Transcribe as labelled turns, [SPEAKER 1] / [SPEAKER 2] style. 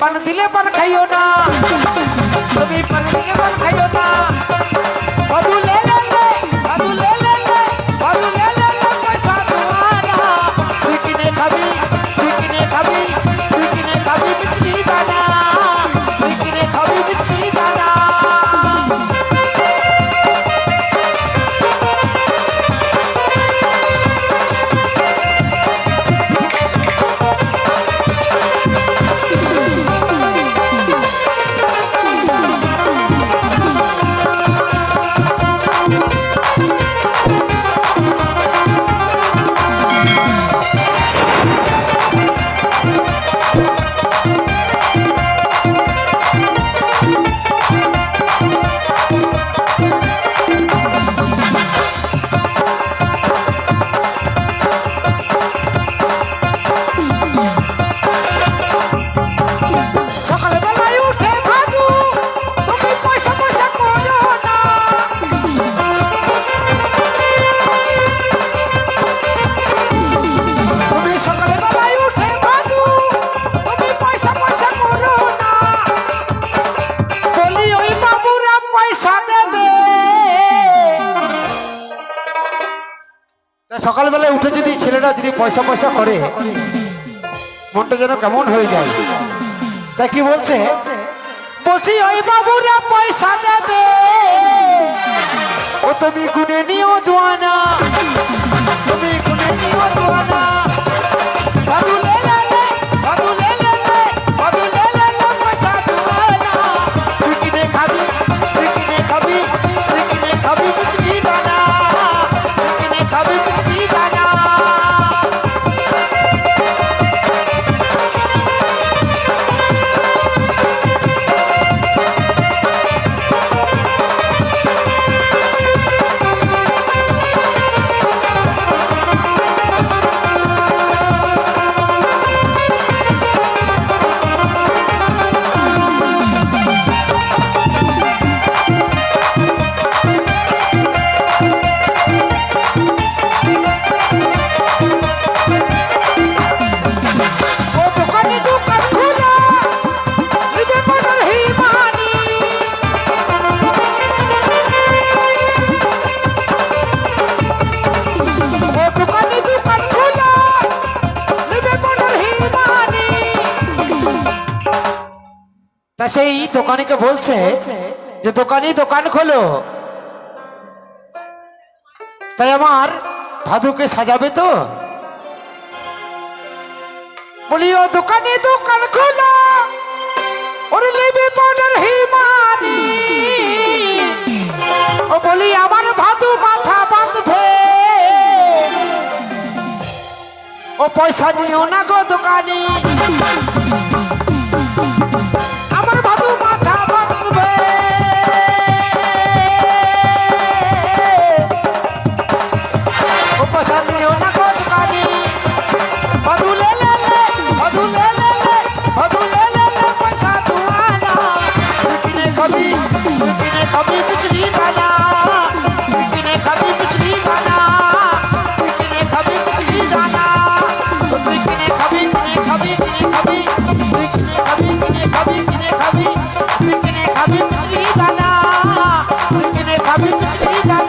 [SPEAKER 1] পান দিলে পান খাইও না। তুমি পান দিলে পান খাইও না। বাবু সকালবেলায় উঠে যদি ছেলেরা যদি পয়সা পয়সা করে, মনটা যেন কেমন হয়ে যায়। তা কি বলছে? বলছি, ওই বাবুরা পয়সা দেবে। ও তুমি গুনে নিও দোয়ানা। সেই দোকানিকে বলছে যে, দোকানি, দোকান খোলো। তাই আমার ভাদুকে সাজাবে তো? বলি ও দোকানে, দোকান খোলা। ও বলি, আমার ভাদু মাথা বাঁধবে। ও পয়সা নিও না গো দোকানি। Africa.